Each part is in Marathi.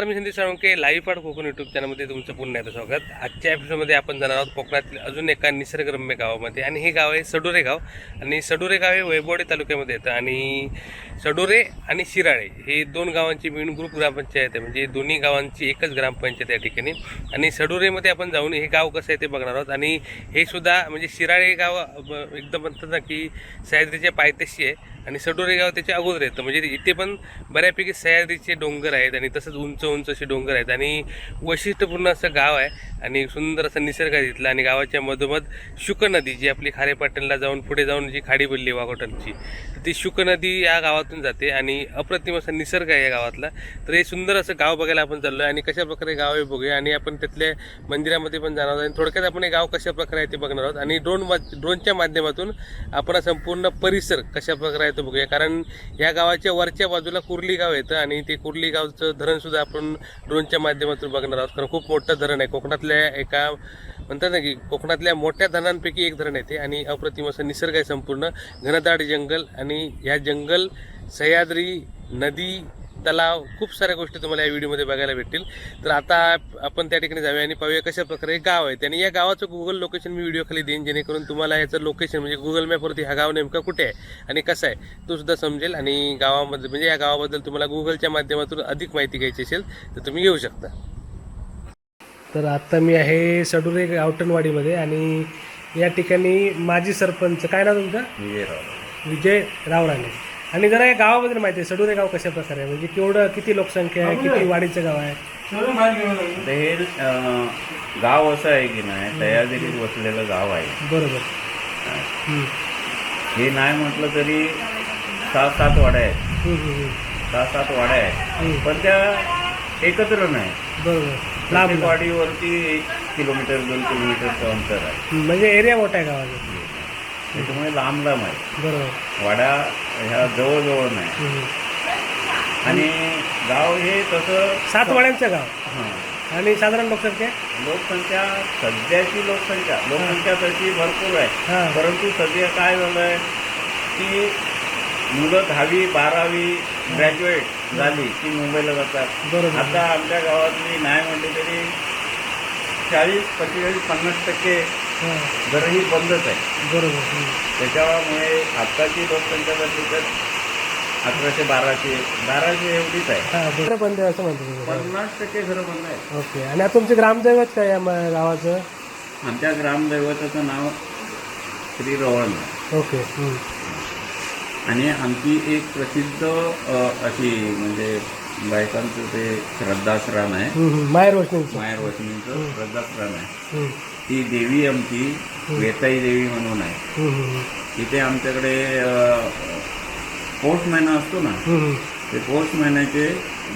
नमस्कार मी संदीप साळुंके लाईव्ह पाठ कोकण युट्यूब चॅनलमध्ये तुमचं पुन्हा एकदा स्वागत. आजच्या एपिसोडमध्ये आपण जाणार आहोत कोकणातील अजून एका निसर्गरम्य गावामध्ये आणि हे गाव आहे सडोरे गाव. आणि सडोरे गाव हे वैभवडे तालुक्यामध्ये येतं आणि सडोरे आणि शिराळे हे दोन गावांची मिळून ग्रुप ग्रामपंचायत आहे. म्हणजे दोन्ही गावांची एकच ग्रामपंचायत या ठिकाणी. आणि सडोरेमध्ये आपण जाऊन हे गाव कसं आहे ते बघणार आहोत. आणि हे सुद्धा म्हणजे शिराळे हे गाव एकदम म्हणतात ना की सह्याद्रीच्या पायथ्याशी आहे. आणि सडोरे गाव त्याच्या अगोदर येतं म्हणजे इथे पण बऱ्यापैकी सह्याद्रीचे डोंगर आहेत आणि तसंच उंच उंच असे डोंगर आहेत. आणि वैशिष्ट्यपूर्ण असं गाव आहे. आणि सुंदर असा निसर्ग आहे तिथला. आणि गावाच्या मधोमध शुक नदी जी आपली खारेपाटणला जाऊन पुढे जाऊन जी खाडी बोलली वाघोटनची तर ती शुक नदी या गावातून जाते आणि अप्रतिम असा निसर्ग आहे या गावातला. तर हे सुंदर असं गाव बघायला आपण चाललो आहे आणि कशा प्रकारे गाव आहे बघूया. आणि आपण तिथल्या मंदिरामध्ये पण जाणार आहोत आणि थोडक्यात आपण हे गाव कशा प्रकारे आहे ते बघणार आहोत. आणि ड्रोन ड्रोनच्या माध्यमातून आपण संपूर्ण परिसर कशा प्रकारे आहे तो बघूया. कारण या गावाच्या वरच्या बाजूला कुर्ली गाव येतं आणि ते कुर्ली गावचं धरणसुद्धा आपण ड्रोनच्या माध्यमातून बघणार आहोत. कारण खूप मोठं धरण आहे. कोकणातल्या एका म्हणतात ना की कोकणातल्या मोठ्या धरणांपैकी एक धरण येते आणि अप्रतिम असं निसर्ग आहे संपूर्ण. घनदाट जंगल आणि ह्या जंगल सह्याद्री नदी तलाव खूप साऱ्या गोष्टी तुम्हाला या व्हिडिओमध्ये बघायला भेटतील. तर आता आपण त्या ठिकाणी जाऊया आणि पाहूया कशा प्रकारे हे गाव आहे आणि या गावाचं गुगल लोकेशन मी व्हिडिओ खाली देईन जेणेकरून तुम्हाला याचं लोकेशन म्हणजे गुगल मॅपवरती हा गाव नेमका कुठे आहे आणि कसं आहे तो सुद्धा समजेल. आणि गावामध्ये म्हणजे या गावाबद्दल तुम्हाला गुगलच्या माध्यमातून अधिक माहिती घ्यायची असेल तर तुम्ही घेऊ शकता. तर आत्ता मी आहे सडुरे गावटणवाडीमध्ये आणि या ठिकाणी माजी सरपंच काय नाव तुमचं? विजय रावराणे. आणि जरा या गावाबद्दल माहिती आहे. सडुरे गाव कशा प्रकारे आहे? म्हणजे केवढं किती लोकसंख्या आहे? किती वाढीचं गाव आहे? हे गाव असं आहे की नाही सह्याद्रीत वसलेलं गाव आहे. बरोबर. हे. नाही म्हटलं तरी सात सात वाड्या आहेत. सहा सात वाड्या. आहेत. पण त्या एकत्र नाही. बरोबर. लांब. वाडीवरती एक किलोमीटर दोन किलोमीटरचं अंतर आहे. म्हणजे एरिया मोठा आहे गावाचा. त्याच्यामुळे लांब लांब आहे. बरोबर. वाड्या ह्या जवळजवळ नाही. हम्म. आणि गाव हे तसं सात वाड्यांचं गाव. हां. आणि साधारण लोकसंख्या? लोकसंख्या सध्याची लोकसंख्या. लोकसंख्या तशी भरपूर आहे. हां. परंतु सध्या काय झालं आहे की मुलं दहावी बारावी ग्रॅज्युएट झाली की मुंबईला जातात. बरोबर. आता आमच्या गावातली नाही म्हणली तरी चाळीस पंचेचाळीस पन्नास टक्के हां. घरही बंदच आहे. बरोबर हम्म. त्याच्यामुळे आत्ताची लोकसंख्या झाली तर अकराशे बाराशे बाराशे एवढीच आहे. हां बरं बंद आहे असं म्हणतो तुम्ही. पन्नास टक्के घरं बंद आहेत ओके आणि आता तुमचे ग्रामदैवत काय या गावाचं? आमच्या ग्रामदैवताचं नाव श्री रवण ओके हम्म. आणि आमची एक प्रसिद्ध अशी म्हणजे बायकांचं ते श्रद्धाश्रम आहे. मायर वचनीचं श्रद्धाश्रम आहे. ती देवी आमची वेताई देवी म्हणून आहे. तिथे आमच्याकडे पौष महिना असतो ना. ते पौष महिन्याचे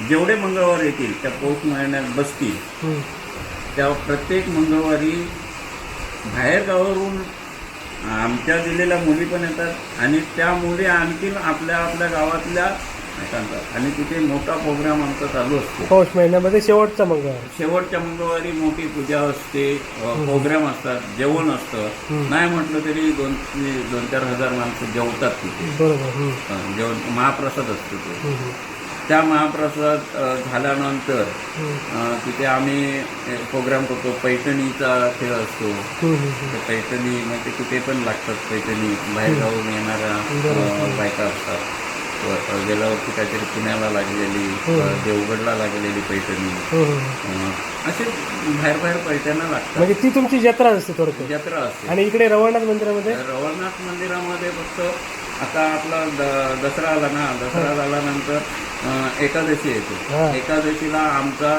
जेवढे मंगळवार येतील त्या पौष महिन्यात बसतील. त्या प्रत्येक मंगळवारी बाहेर गावावरून आमच्या दिलेल्या मुली पण येतात आणि त्या मुली आणखीन आपल्या आपल्या गावातल्या सांगतात आणि तिथे मोठा प्रोग्राम आमचा चालू असतो. पौष महिन्यामध्ये शेवटचा मंगळवार शेवटच्या मंगळवारी मोठी पूजा असते प्रोग्राम असतात जेवण असतं. नाही म्हटलं तरी दोन दोन चार हजार माणसं जेवतात तिथे. बरोबर जेवण महाप्रसाद असतो तो. त्या महाप्रसाद झाल्यानंतर तिथे आम्ही प्रोग्राम करतो. पैठणीचा खेळ असतो. पैठणी म्हणजे कुठे पण लागतात पैठणी. बाहेर जाऊन येणाऱ्या बायका असतात. व- गेल्या वर्षी काहीतरी पुण्याला लागलेली देवगडला लागलेली पैठणी. असे बाहेर बाहेर पैठण्या लागतात. म्हणजे ती तुमची जत्रा असते थोडक्यात. जत्रा असते. आणि इकडे रवळनाथ मंदिरामध्ये? रवळनाथ मंदिरामध्ये फक्त आता आपला द- दसरा आला ना दसरा झाल्यानंतर एकादशी. येते. एकादशीला आमचा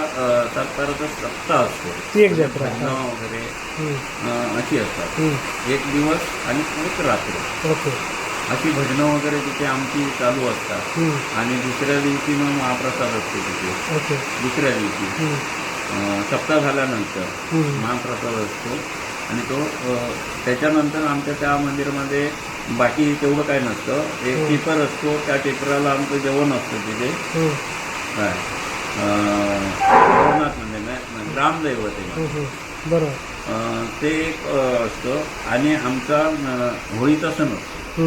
साताराचा सप्ताह असतो. ती एक जत्रा. भजनं वगैरे अशी असतात. एक दिवस आणि एक रात्र. ओके. अशी भजनं वगैरे तिथे आमची चालू असतात. आणि दुसऱ्या दिवशी मग महाप्रसाद असतो तिथे. दुसऱ्या दिवशी. सप्ताह झाल्यानंतर. महाप्रसाद असतो. आणि तो त्याच्यानंतर आमच्या त्या मंदिरामध्ये बाकी तेवढं काय नसतं. एक टिपर असतो त्या टिपराला आमचं जेवण असतं तिथे. हम्म, काय? म्हणजे नाही, ग्रामदैवत आहे हम्म. बरोबर. ते एक असतं. आणि आमचा होळीचा सण असतो.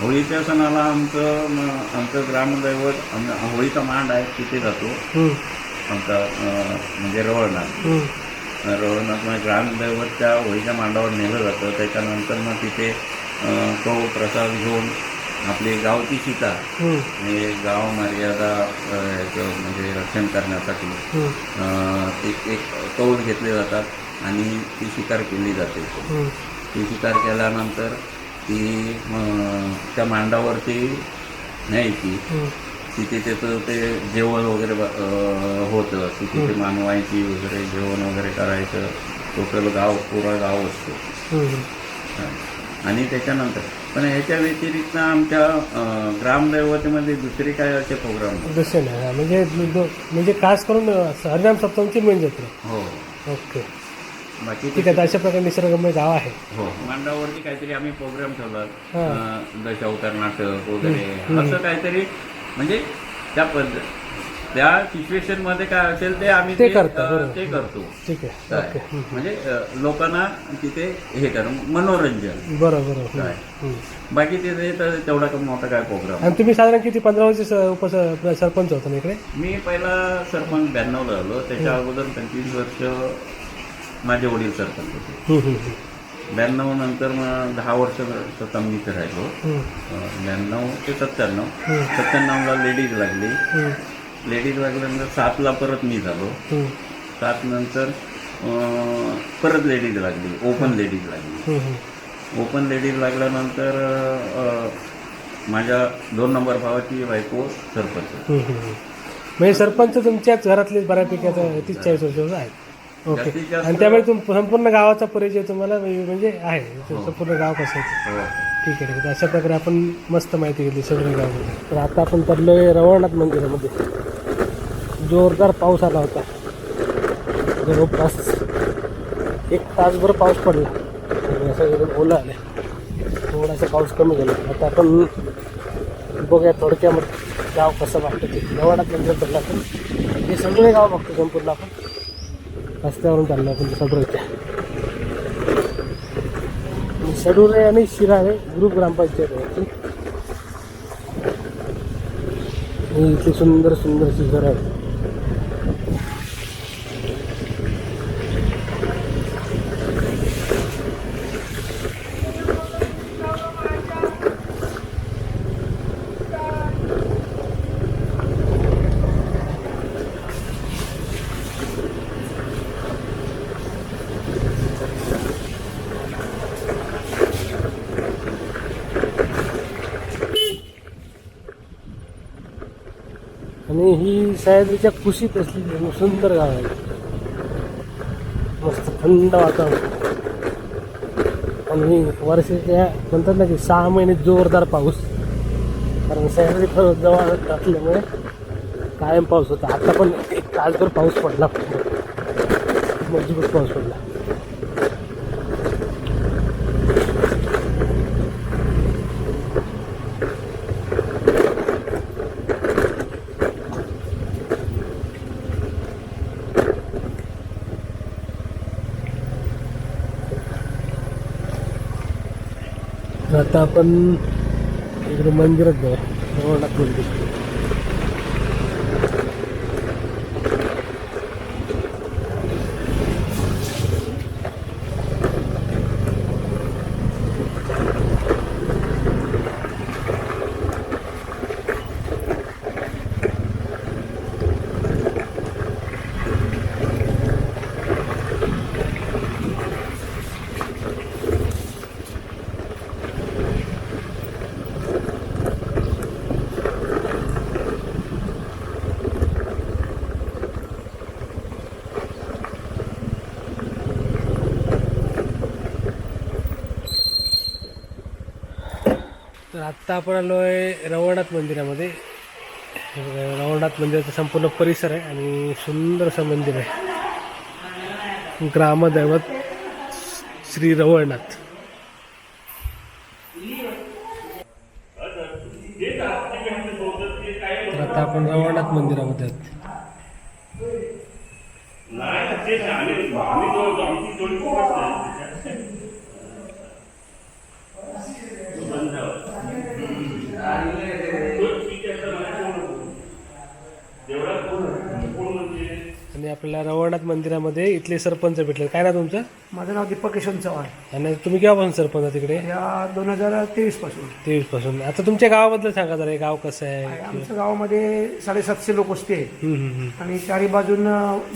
होळीच्या सणाला आमचं आमचं ग्रामदैवत होळीचा मांड आहे तिथे जातो. आमचा म्हणजे रवळनाथ म्हणजे ग्रामदैवत त्या होळीच्या मांडावर नेलं जातं. त्याच्यानंतर मग तिथे तो प्रसाद घेऊन आपली गावची सीता हे गाव मर्यादा म्हणजे रक्षण करण्यासाठी ते एक कौल घेतले जातात आणि ती शिकार केली जाते. ती शिकार केल्यानंतर ती त्या मांडावरती न्यायची. तिथे त्याचं ते जेवण वगैरे होतं. तिथे मानवायची वगैरे जेवण वगैरे करायचं. टोटल गाव पुरा गाव असतो. आणि त्याच्यानंतर पण ह्याच्या व्यतिरिक्त आमच्या ग्रामदैवतेमध्ये दुसरे काय असे प्रोग्राम जसे नाही. म्हणजे म्हणजे खास करून हरिनाम सप्तमची मेन जत्रा. हो. ओके. बाकी ठीक आहे अशा प्रकारे निसर्गरम्य गाव आहे. हो. मांडावरती काहीतरी आम्ही प्रोग्राम ठेवला दशावतार नाटक वगैरे. असं काहीतरी म्हणजे त्या पद्धत त्या सिच्युएशनमध्ये काय असेल ते आम्ही ते करता, बरोबर. ते करतो ठीक आहे. म्हणजे लोकांना तिथे हे कर मनोरंजन बरं बरं हम्म. काय? हम्म. बाकी तिथे तर तेवढा मोठा काय प्रोग्राम आणि तुम्ही साधारण किती पंधरा वर्ष सरपंच होता इकडे मी पहिला सरपंच ब्याण्णवला आलो त्याच्या अगोदर पंचवीस वर्ष माझे वडील सरपंच होते. ब्याण्णव नंतर मग दहा वर्ष सत्तामीच राहिलो. हम्म, अं, ब्याण्णव ते सत्त्याण्णव. सत्त्याण्णवला लेडीज लागली. लेडीज लागल्यानंतर सातला परत मी झालो. सात नंतर परत लेडीज लागली. ओपन लेडीज लागली. ओपन लेडीज लागल्यानंतर माझ्या दोन नंबर भावाची बायको सरपंच. म्हणजे सरपंच तुमच्याच घरातले बऱ्यापैकी आता तीस चाळीस वर्ष आहेत. ओके. जास्तीत जास्त- आणि त्यामुळे तुम संपूर्ण गावाचा परिचय तुम्हाला म्हणजे आहे. संपूर्ण गाव कसं आहे? हो. ठीक आहे ठीक आहे. अशा प्रकारे आपण मस्त माहिती घेतली सगळ्या गावामध्ये. तर आता आपण पडलोय रवळनाथ मंदिरामध्ये. जोरदार पाऊस आला होता. जवळपास एक तासभर पाऊस पडला. आणि असं एकदम ओलं आलं थोडासा पाऊस कमी झाला. आता आपण बघूया थोडक्यामध्ये गाव कसं वाटतं ते. रवळनाथ मंदिर पडलं आपण हे सगळे गाव बघतो संपूर्ण आपण. रस्त्यावरून चाललो आपण सडोळच्या सडुरे आणि शिराळे ग्रुप ग्रामपंचायत आहे इथे आणि सुंदर सुंदर शिखर आहे आहेत आणि ही सह्याद्रीच्या कुशीत असलेली सुंदर गाव आहे. मस्त थंड वातावरण. आणि वर्षाच्या म्हणतात ना की सहा महिने जोरदार पाऊस. कारण सह्याद्री फ- जवळ असल्यामुळे कायम पाऊस होता. आता पण एक तासभर पाऊस पडला. मजबूत पाऊस पडला. आता आपण इकडे मंदिरात जाऊ. रवळनाथ मंदिर दिसतो आत्ता आपण आलो आहे रवळनाथ मंदिरामध्ये. रवळनाथ मंदिराचा संपूर्ण परिसर आहे आणि सुंदर असं मंदिर आहे. ग्रामदैवत श्री रवळनाथ. तर आता आपण रवळनाथ मंदिर आहोत आपल्याला रवळनाथ मंदिरामध्ये इथले सरपंच भेटले. काय ना तुमचं? माझं नाव दीपक यशवंत चव्हाण. आणि तुम्ही केव्हापासून सरपंच आहे तिकडे? या दोन हजार तेवीसपासून. तेवीसपासून आता तुमच्या गावाबद्दल सांगा जरा हे गाव कसं आहे. आमच्या गावामध्ये साडेसातशे लोक वस्ती आहे हम्म, हम्म, हम्म. आणि चारी बाजून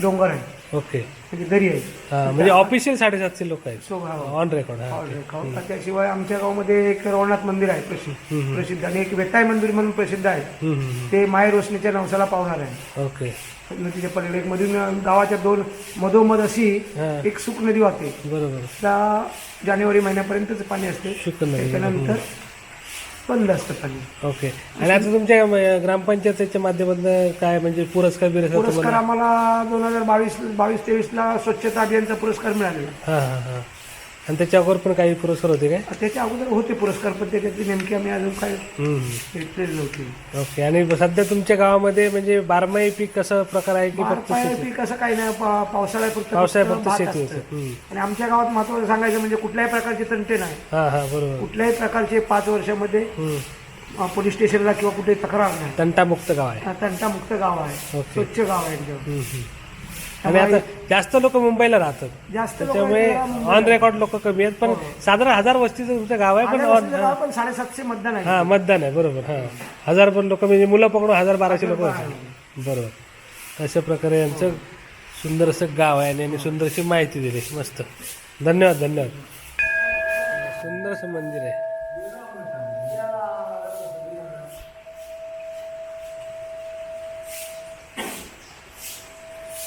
डोंगर आहे ओके. म्हणजे दरी आहे हा म्हणजे ऑफिशियल साडेसातशे लोक आहेत. सो गाव ऑन रेकॉर्ड हा. त्याशिवाय आमच्या गावामध्ये एक रवळनाथ मंदिर आहे प्रसिद्ध. प्रसिद्ध. आणि एक वेताय मंदिर म्हणून प्रसिद्ध आहे. हम्म, हम्म, ते माय रोशनीच्या नवसाला पावणार आहे. हम्म. ओके. नदीच्या पलीकडे एक मधून गावाच्या दोन मधोमध अशी हा. एक सुक नदी वाहते. बरोबर. त्या जानेवारी महिन्यापर्यंतच पाणी असते. नाही त्याच्यानंतर बंद असतं पाणी. ओके. आणि आता तुमच्या ग्रामपंचायतीच्या माध्यमातून काय म्हणजे पुरस्कार बिरस्कार पुरस्कार तुम्हाला आम्हाला दोन हजार बावीस बावीस तेवीसला स्वच्छता अभियानचा पुरस्कार मिळालेला. हा हा हा. आणि त्याच्यावर पण काही पुरस्कार होते काय त्याच्या अगोदर होते पुरस्कार पण त्याच्यातली नेमकी आम्ही अजून काय. घेतलेली नव्हती ओके आणि सध्या तुमच्या गावामध्ये म्हणजे बारमाही पीक कसं प्रकार आहे की फक्त शेती पीक असं काही नाही पा- पावसाळ्यापुरतं पावसाळ्यात फक्त फक्त भात शेती असतं. होते हम्म. आणि आमच्या गावात महत्वाचं सांगायचं म्हणजे कुठल्याही प्रकारचे तंटे नाही हा हा बरोबर कुठल्याही प्रकारचे पाच वर्षामध्ये हम्म. अ, पोलीस स्टेशनला किंवा कुठे तक्रार नाही तंटामुक्त गाव आहे हा, तंटामुक्त गाव आहे ओके. स्वच्छ गाव आहे एकदम हम्म, हम्म. आणि आता जास्त लोक मुंबईला राहतात. जास्त लोकं त्याच्यामुळे मुंबईला- ऑन रेकॉर्ड लोक कमी आहेत पण साधारण हजार वस्तीचं तुमचं गाव आहे पण on- साडेसातशे मतदान आहे. हा मतदान आहे बरोबर हा. हजार पण लोक म्हणजे मुलं पकडून हजार बाराशे लोक बरोबर. अशा प्रकारे यांचं सुंदर असं गाव आहे आणि यांनी सुंदरशी माहिती दिली. मस्त. धन्यवाद धन्यवाद. सुंदर असं मंदिर आहे.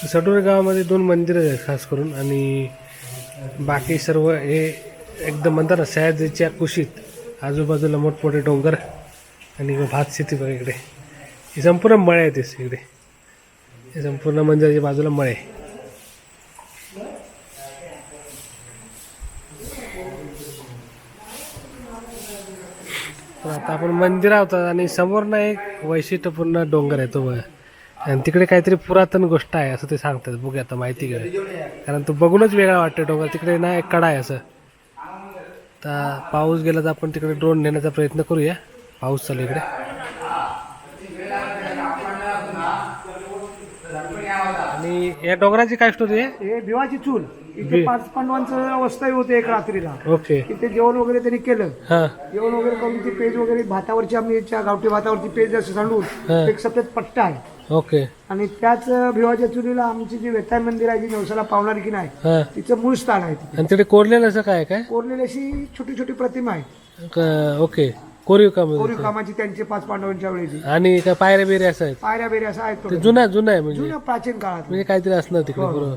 सडोर गावामध्ये दोन मंदिरं आहेत खास करून आणि बाकी सर्व हे एकदम म्हणतात ना सह्याद्रीच्या कुशीत आजूबाजूला मोठमोठे डोंगर आणि इकडे भात शेती बघा इकडे. ही संपूर्ण मळे आहेत तेच इकडे. हे संपूर्ण मंदिराच्या बाजूला मळे. आता आपण मंदिरात आहोत आणि समोर ना एक वैशिष्ट्यपूर्ण डोंगर आहे तो बघा. आणि तिकडे काहीतरी पुरातन गोष्ट आहे असं ते सांगतात. बघूया आता माहिती घ्या कारण तो बघूनच वेगळा वाटतो डोंगर. तिकडे ना एक कडा आहे असं. तर पाऊस गेला तर आपण तिकडे ड्रोन नेण्याचा प्रयत्न करूया. पाऊस चालू आहे इकडे. आणि या डोंगराची काय स्टोरी आहे? हे भिवाची चूल. भि- पाच पांडवांचं अवस्थाही होते एक रात्रीला. ओके. तिथे जेवण वगैरे त्यांनी केलं. हां. जेवण वगैरे करून ती पेज वगैरे भातावरची आम्ही त्या गावठी भातावरची पेज असं सांडून हा. एक सफेद पट्टा आहे. ओके. आणि त्याच भिवाच्या चुलीला आमची जी वेताळ मंदिर आहे जी नवसाला पावणारी की नाही हां. तिचं मूळ स्थान आहे तिथे आणि तिकडे कोरलेलं असं काय काय? कोरलेली अशी छोटी छोटी प्रतिमा आहे. क- ओके. कोरीव काम कोरीव कामाची त्यांची पाच पांडवांच्या वेळेची. आणि काय पायऱ्या बिऱ्या असं आहेत? पायऱ्या बेऱ्या असं आहेत ते थोडं. जुना जुना आहे म्हणजे? जुन्या प्राचीन काळात म्हणजे काहीतरी असणार तिकडे हो. बरोबर.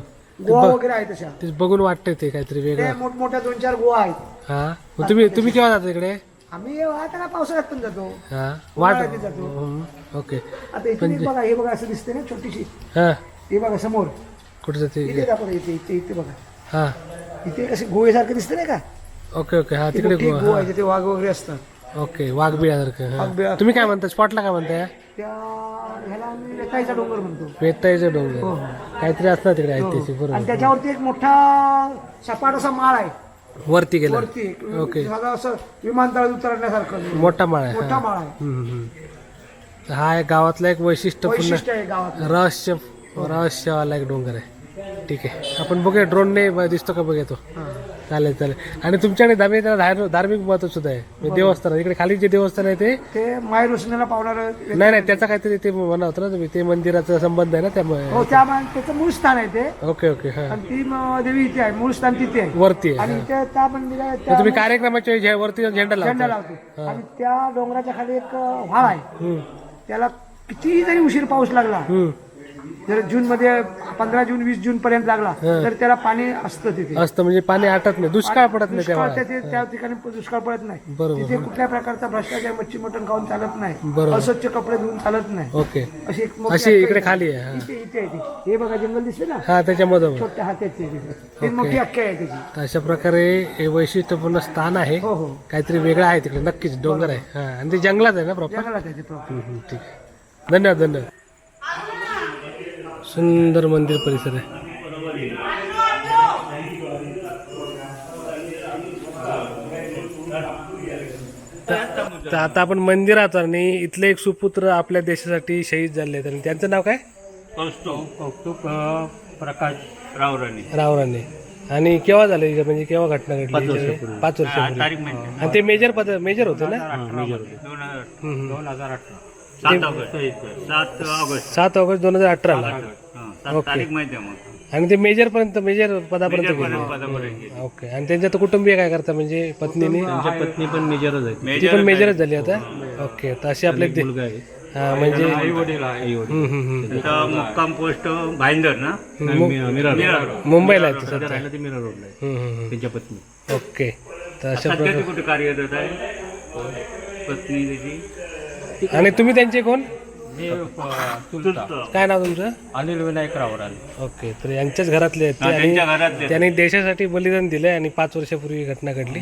गोवा वगैरे आहे तशा. ते बघून वाटतंय ते काहीतरी ते वेगळं मोठमोठ्या दोन चार गोवा आहेत. हा? मग तुम्ही तुम्ही केव्हा जाता तिकडे आम्ही आता पावसाळ्यात पण जातो. हा? वाट जातो. हम्म, ओके. आता इथे बघा हे बघा असं दिसते ना छोटीशी. हा. हे बघा समोर. कुठे जाते इथे इथे इथे इथे बघा. हा. इथे कसे गोळेसारखे दिसते नाही का? Okay okay. हा तिकडे मोठी गोवा आहे तिथे वाघ वगैरे असतात. ओके वाघबिळासारखं वाघबिळा. हा. तुम्ही काय म्हणता? स्पॉटला काय म्हणताय? त्या ह्याला आम्ही वेताईचा डोंगर म्हणतो. वेतायचं डोंगर. हो. काहीतरी असणार तिकडे हो. ऐतिहासिक आणि बरोबर त्याच्यावरती एक मोठा सपाट असा माळ आहे. वरती गेला. वरती एक ओके. साधा असं विमानतळात उतरण्यासारखं. मोठा माळ आहे मोठा हा. माळ आहे. हम्म, हम्म. तर हा एक गावातला एक वैशिष्ट्य आहे गावात. रहस्य रहस्यवाला एक डोंगर आहे. ठीक आहे. आपण बघूया ड्रोनने दिसतो का बघूया तो? चालेल चालेल. आणि तुमच्याकडे धार्मिक धार- धार्मिक महत्त्व सुद्धा आहे. म्हणजे देवस्थान आहे. इकडे खाली जे देवस्थान आहे ते ते माय रोशनीला पावणार नाही नाही त्याचा काहीतरी ते म्हणा होतं ना तुम्ही. ते मंदिराचा संबंध आहे ना त्यामुळे. हो त्या मा- त्याचं मूळ स्थान आहे ते. ओके ओके हा. आणि ती म- देवी इथे आहे. मूळ स्थान तिथे आहे. वरती आहे आणि हा. त्या मंदिरात मग त्या तुम्ही कार्यक्रमाच्या वेळी वरती झेंडा झेंडा लावता. लावतो आणि त्या डोंगराच्या खाली एक व्हाळ आहे. हम्म, त्याला किती जरी उशीर पाऊस लागला. हम्म. जर जून मध्ये पंधरा जून वीस जून पर्यंत लागला. तर त्याला पाणी असतं तिथे. असतं म्हणजे पाणी आटत नाही दुष्काळ पडत नाही दुष्काळ त्या- त्या ठिकाणी दुष्काळ पडत नाही. बरोबर. तिथे कुठल्या प्रकारचा भ्रष्टाचार मच्छी मटण खाऊन चालत नाही? बरोबर. अस्वच्छ कपडे धुवून चालत नाही. ओके. अशी एक मोठी अशी इकडे. खाली आहे हा. इथे इथे आहे ती. हे बघा जंगल दिसते ना? हा त्याच्यामध्ये छोट्या हात्याची आहे तिथे. ही मोठी अख्ख्या आहे त्याची. तर अशा प्रकारे हे वैशिष्ट्यपूर्ण स्थान आहे. हो हो. काहीतरी वेगळं आहे तिकडे नक्कीच डोंगर आहे. हा आणि ते जंगलात आहे ना प्रॉपर जंगलात आहे ते proper. ठीक आहे. धन्यवाद धन्यवाद. सुंदर मंदिर परिसर आहे. तर आता आपण मंदिरात आणि इथले एक सुपुत्र आपल्या देशासाठी शहीद झाले आहेत. आणि त्यांचं नाव काय? कौस्तुभ कौस्तुभ प्रकाश रावराणे. रावराने आणि केव्हा झालं हे? म्हणजे केव्हा घटना घडली पाच याच्यावेळी? वर्षापूर्वी. पाच वर्षापूर्वी. तारीख माहिती आणि ते मेजर पद मेजर होते ना? मेजर होते. दोन हजार हम्म, हम्म. दोन हजार अठरा. सात ऑगस्ट. सात ऑगस्ट. सात ऑगस्ट. दोन हजार अठराला. तारीख माहिती आहे मग. आणि ते मेजर पर्यंत मेजर पदापर्यंत मेजर गेले. पदापर्यंत गेले. ओके. आणि त्यांच्या तर कुटुंबीय काय करता? म्हणजे पत्नीने? त्यांच्या पत्नी पण मेजरच आहे ती मेजर पण मेजरच झाली आता? ओके. तर असे आपले ते मुलगा आहे. हा म्हणजे आई वडील आहे. आई वडील. हम्म, हम्म, हम्म. त्याचा मुक्काम पोस्ट भाईंदर ना? मुंबईला आहे तो सध्या सध्या राहिला ते मिरा रोडला आहे. हम्म, हम्म, हम्म. त्यांच्या पत्नी. ओके. तर अशा सध्या प्रकारे ती कुठे कार्यरत आहे? पत्नी त्याची आणि तुम्ही त्यांचे कोण? चुलता. काय नाव तुमचं? अनिल विनायक रावराणे ओके तर यांच्याच घरातले आहेत ते हा, आणि त्यांच्या घरातले त्यांनी देशासाठी बलिदान दिलंय आणि पाच वर्षापूर्वी ही घटना घडली.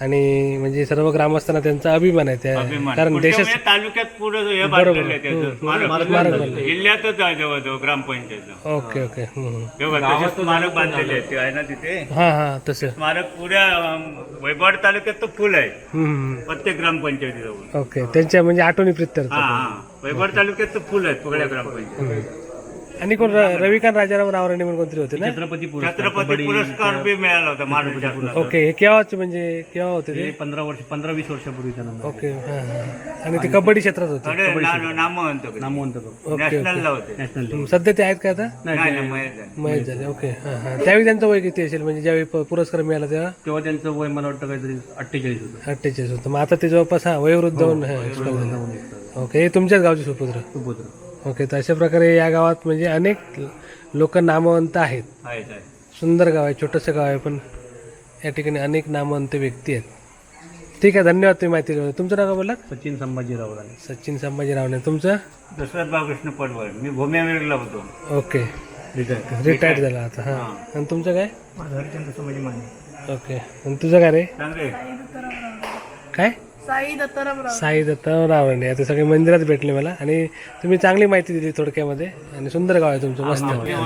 आणि म्हणजे सर्व ग्रामस्थांना त्यांचा अभिमान आहे त्या. कारण देशात वेळेस तालुक्यात पुढे हे बांधलेलं आहे त्याचं. स्मारक. जिल्ह्यातच आहे जवळजवळ ग्रामपंचायतचं. Okay okay. हम्म, हम्म. तेव्हा तसे स्मारक बांधलेले आहे ते आहे ना तिथे? हा हा तसं. स्मारक पुऱ्या अं, वैभव तालुक्यात तो फुल आहे. हम्म, हम्म. प्रत्येक ग्रामपंचायतीजवळ ओके त्यांच्या म्हणजे आठवणी प्रित्यर्थ हा हा. वैभव तालुक्यात तर फुल आहेत पगड्या ग्रामपंचायत. आणि कोण र- रविकांत राजाराम रावराणे म्हणून कोणतरी होते ना? छत्रपती छत्रपती पुरस्कार बी मिळाला होता. ओके हे केव्हाचे म्हणजे केव्हा होते ते? पंधरा वर्ष पंधरा वीस वर्षापूर्वी त्यांना ओके हा, हा. आणि ते कबड्डी क्षेत्रात होते. ना- नामवंत होते. नामवंत नॅशनलला होते. सध्या ते आहेत का आता? नाही नाही महेश झाले. ओके हा हा. त्यावेळी त्यांचं वय किती असेल? म्हणजे ज्यावेळी प- पुरस्कार मिळाला तेव्हा? तेव्हा त्यांचं वय मला वाटतं काहीतरी अठ्ठेचाळीस होतं. अठ्ठेचाळीस होतं. मग आता ते जवळपास हा वयोवृद्ध होऊन हा, झाले. ओके हे तुमच्याच गावचे सुपुत्र. सुपुत्र. ओके तर अशा प्रकारे या गावात म्हणजे अनेक लोक नामवंत आहेत. आहेत आहेत. सुंदर गाव आहे छोटंसं गाव आहे पण या ठिकाणी अनेक नामवंत व्यक्ती आहेत. ठीक आहे धन्यवाद तुम्ही माहिती दिली तुमचं नाव काय बोललात? सचिन संभाजी रावराणे सचिन संभाजी रावणे तुमचं? दशरथ बाळकृष्ण पडवळ. मी भूम्यावीरला होतो. ओके. रिटायर रिटायर्ड झाला आता हां. आणि तुमचं काय? माझं हरिचंद्र समाजी माने. ओके. आणि तुझं काय रे? चांगले काय? साई दत्ताराम राव साई दत्त रावणे आता सगळे मंदिरात भेटले मला. आणि तुम्ही चांगली माहिती दिली थोडक्यामध्ये. आणि सुंदर गाव आहे तुमचं. मस्त.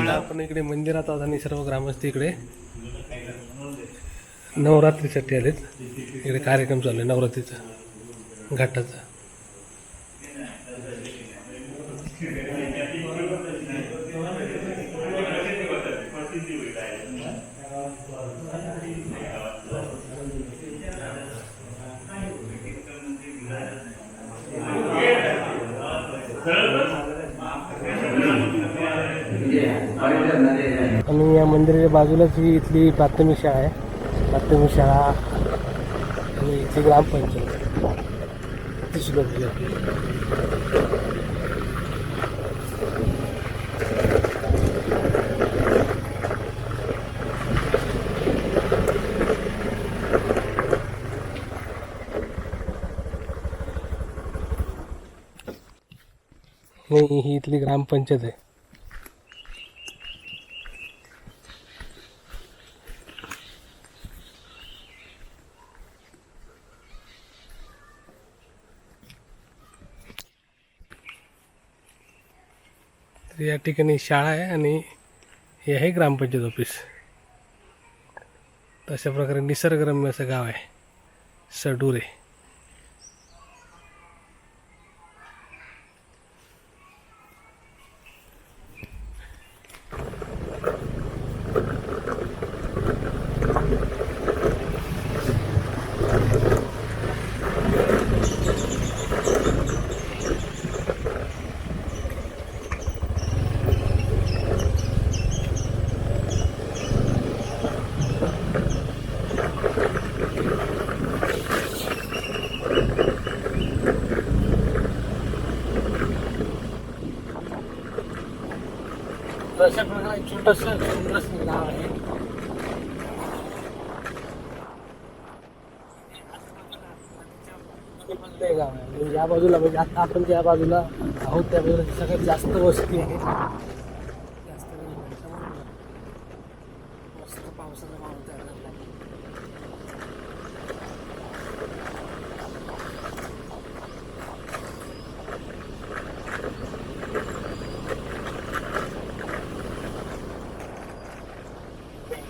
आपण इकडे मंदिरात आहोत आणि सर्व ग्रामस्थ इकडे. नवरात्रीसाठी आलेत. इकडे कार्यक्रम चालू आहे. नवरात्रीचा. घाटाचा. आणि या मंदिराच्या बाजूलाच ही इथली प्राथमिक शाळा आहे. प्राथमिक शाळा आणि इथली ग्रामपंचायत. ती सुद्धा नाही ही इथली ग्रामपंचायत आहे. तर या ठिकाणी शाळा आहे आणि हे आहे ग्रामपंचायत ऑफिस. तशा प्रकारे निसर्गरम्य असं गाव आहे सडुरे तशा प्रकारे छोटंसं सुंदरसं गाव आहे गाव आहे. म्हणजे बाजूला म्हणजे आता आपण ज्या बाजूला आहोत त्या बाजूला सगळ्यात जास्त वस्ती आहे जास्त म्हणजे माणसामुळे मस्त पावसाचा माहोल तयार झाला आहे.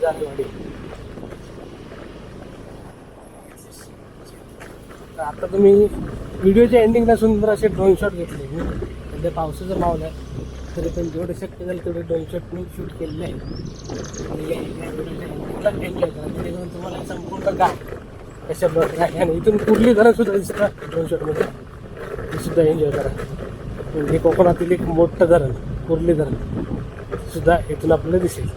जानेवाडी आता तुम्ही व्हिडिओच्या एंडिंगला सुंदर असे ड्रोन शॉट घेतले. मी सध्या पावसाचं मावलं आहे. तरी पण जेवढं शक्य झालं तेवढे ड्रोन शॉट मी शूट केलेले आहे. एन्जॉय करा जेणेकरून तुम्हाला संपूर्ण गाव कशा प्रकारे आहे आणि इथून कुठली धरण सुद्धा दिसतं ड्रोन शॉटमध्ये ते सुद्धा एन्जॉय करा. म्हणजे कोकणातील एक मोठं धरण कुर्ली धरण सुद्धा इथून आपल्याला दिसेल.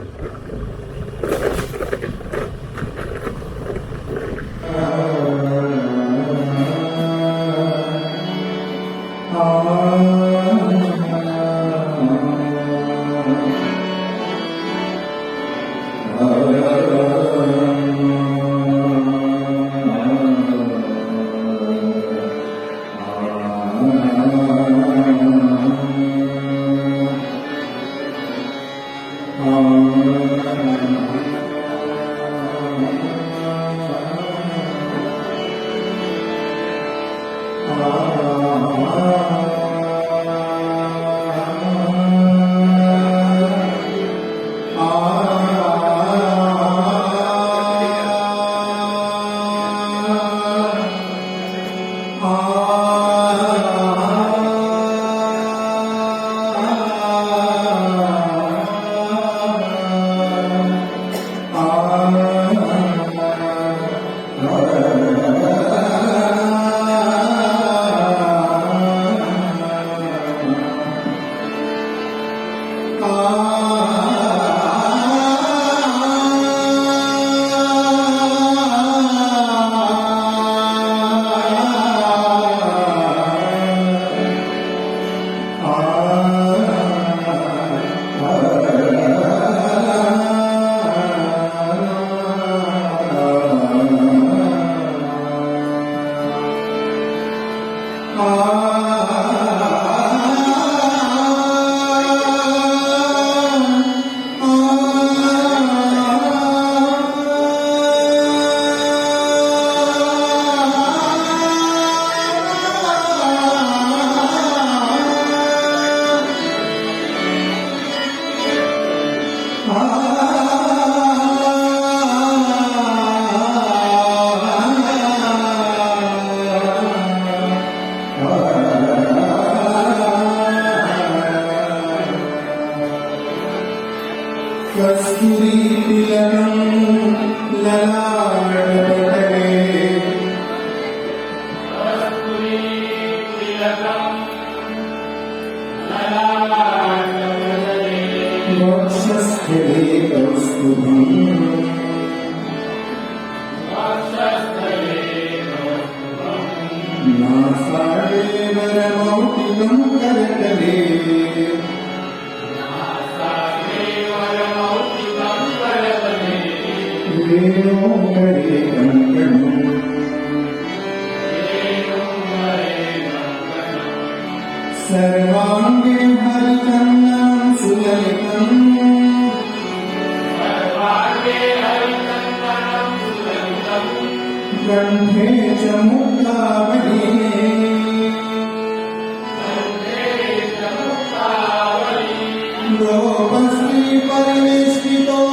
सर्वाङ्गे हरिचन्दनं सुललितम्। गन्धे च मुक्तावली लोकस्त्री परिवेष्टितो